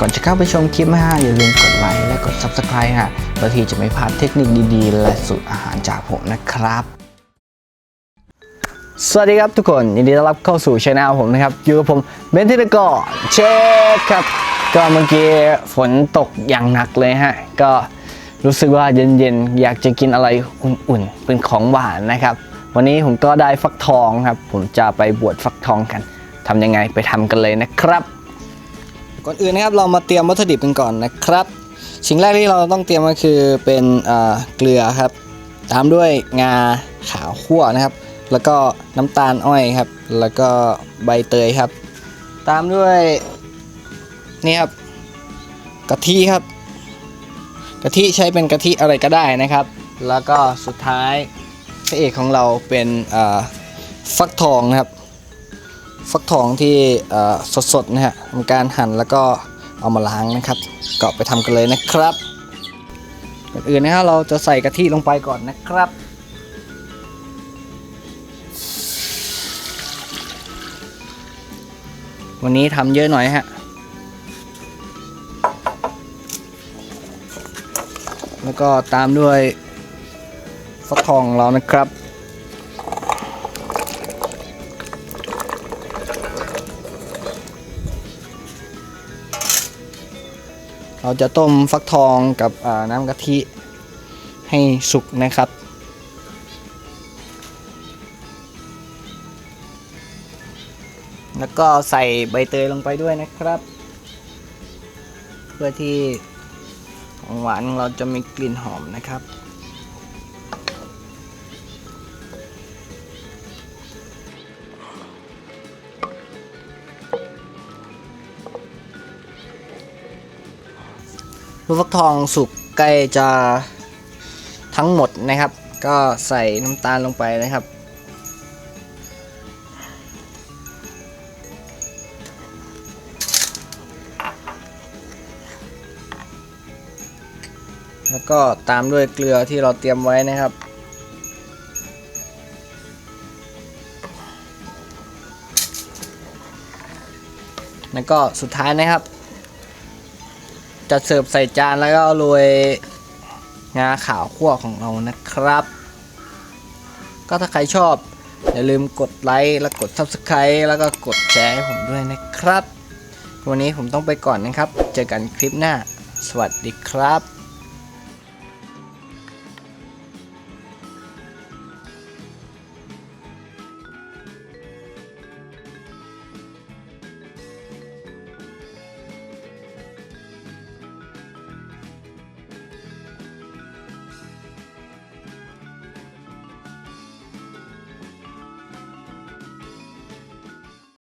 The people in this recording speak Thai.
ก่อนจะเข้าไปชมคลิปนะฮะอย่าลืมกดไลค์และกด Subscribe ฮะเพื่อที่จะไม่พลาดเทคนิคดีๆ และสูตรอาหารจากผมนะครับ สวัสดีครับทุกคนยินดีต้อนรับเข้าสู่ช anel ผมนะครับ อยู่กับผมเบนทิตกอเชคครับ ก็เมื่อกี้ฝนตกอย่างหนักเลยฮะ ก็รู้สึกว่าเย็นๆ อยากจะกินอะไรอุ่นๆ เป็นของหวานนะครับ วันนี้ผมก็ได้ฟักทองครับ ผมจะไปบวชฟักทองกันทำยังไงไปทำกันเลยนะครับ ก่อนอื่นนะครับเรามาเตรียมวัตถุดิบกันก่อนนะครับสิ่งแรกที่เราต้องเตรียมก็คือเป็นเกลือครับ ตามด้วยงาขาวคั่วนะครับ แล้วก็น้ำตาลอ้อยครับ แล้วก็ใบเตยครับ ตามด้วยนี่ครับกะทิครับกะทิใช้เป็นกะทิอะไรก็ได้นะครับ แล้วก็สุดท้ายพระเอกของเราเป็นฟักทองนะครับ ฟักทองที่สดๆนะฮะทำการหั่นแล้วก็เอามาล้างนะครับก็ไปทำกันเลยนะครับก่อนอื่นนะฮะเราจะใส่กะทิลงไปก่อนนะครับวันนี้ทำเยอะหน่อยฮะ แล้วก็ตามด้วยฟักทองเรานะครับ เราจะต้มฟักทองกับน้ำกะทิให้สุกนะครับ แล้วก็ใส่ใบเตยลงไปด้วยนะครับ เพื่อที่ของหวานเราจะมีกลิ่นหอมนะครับ ลูกฟักทองสุกใกล้จะทั้งหมดนะครับ ก็ใส่น้ำตาลลงไปนะครับ แล้วก็ตามด้วยเกลือที่เราเตรียมไว้นะครับแล้วก็สุดท้ายนะครับ จะเสิร์ฟใส่จานแล้วก็โรยงาขาวคั่วของเรานะครับ ก็ถ้าใครชอบ อย่าลืมกดไลค์และกด Subscribe แล้วก็กดแชร์ให้ผมด้วยนะครับ วันนี้ผมต้องไปก่อนนะครับ เจอกันคลิปหน้า สวัสดีครับ